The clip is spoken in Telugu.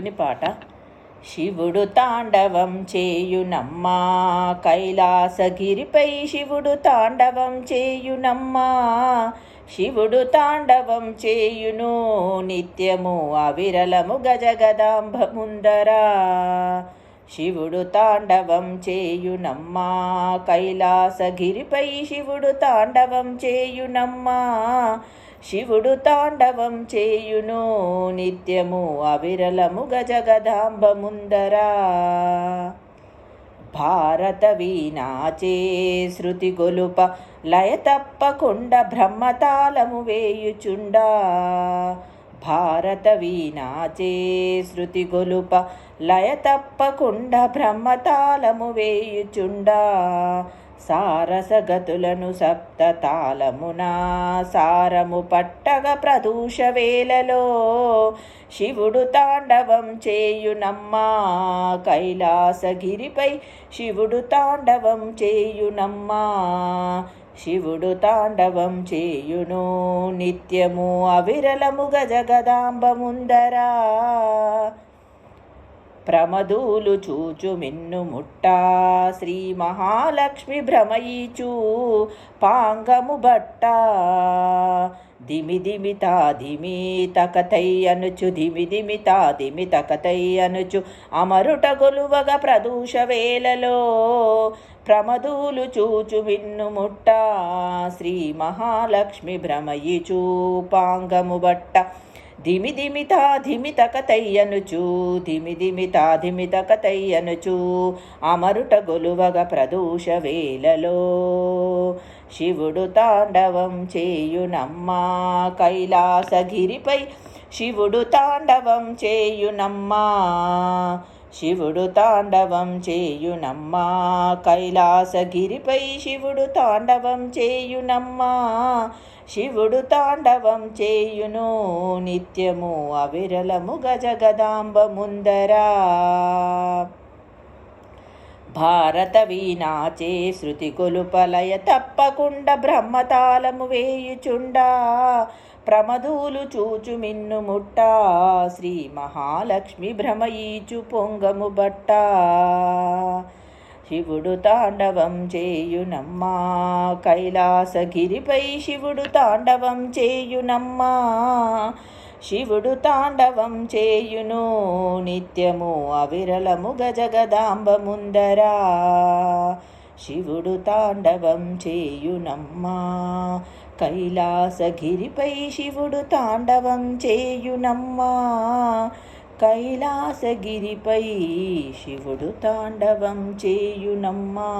శివుని పాట. శివుడు తాండవం చేయునమ్మా. కైలాసగిరిపై శివుడు తాండవం చేయునమ్మా. శివుడు తాండవం చేయును. నిత్యము అవిరలము గజగదాంబ ముందరా శివుడు తాండవం చేయునమ్మా. కైలాసగిరిపై శివుడు తాండవం చేయునమ్మా. శివుడు తాండవం చేయును నిత్యము అవిరలము గజగదాంబ ముందరా భారత వీణాచే శృతి గొలుప లయ తప్పకుండా బ్రహ్మతాళము వేయుచుండా. భారత వీణాచే శృతి గొలుప లయ తప్పకుండా బ్రహ్మతాళము వేయుచుండా. సారసగతులను సప్త తాళమున సారము పట్టగ ప్రదూష వేలలో. శివుడు తాండవం చేయునమ్మా కైలాసగిరిపై శివుడు తాండవం చేయునమ్మా. శివుడు తాండవం చేయును నిత్యము అవిరలము గజగదాంబముందరా ప్రమదూలు చూచు మిన్ను ముట్టా. శ్రీ మహాలక్ష్మి భ్రమయీచు పాంగము బట్ట. దిమి దిమి తా తకతై అనుచు దిమి దిమి తా దిమి తకతై అనుచు. అమరుట గొలువగ ప్రదూష వేలలో ప్రమదూలు చూచు విన్ను ముట్ట. శ్రీ మహాలక్ష్మి భ్రమయిచు పాంగము బట్ట. ధిమి ధిమితా ధిమిత కథయ్యనుచు ధిమి ధిమితా ధిమిత కథయ్యనుచు అమరుట గొలువగ ప్రదూష వేలలో. శివుడు తాండవం చేయునమ్మా కైలాసగిరిపై శివుడు తాండవం చేయునమ్మా శివుడు తాండవం చేయునమ్మా కైలాసగిరిపై శివుడు తాండవం చేయునమ్మా శివుడు తాండవం చేయును. నిత్యము అవిరలము గజగదాంబ ముందరా భారత వీణాచే శృతి కొలుపలయ తప్పకుండా బ్రహ్మతాళము వేయుచుండా. ప్రమదూలు చూచు మిన్ను ముట్ట. శ్రీ మహాలక్ష్మి భ్రమయీచు పొంగము బట్ట. శివుడు తాండవం చేయునమ్మా. కైలాసగిరిపై శివుడు తాండవం చేయునమ్మా. శివుడు తాండవం చేయును. నిత్యము అవిరలము గజగదాంబ ముందరా శివుడు తాండవం చేయునమ్మా. కైలాసగిరిపై శివుడు తాండవం చేయునమ్మా. కైలాసగిరిపై శివుడు తాండవం చేయునమ్మా.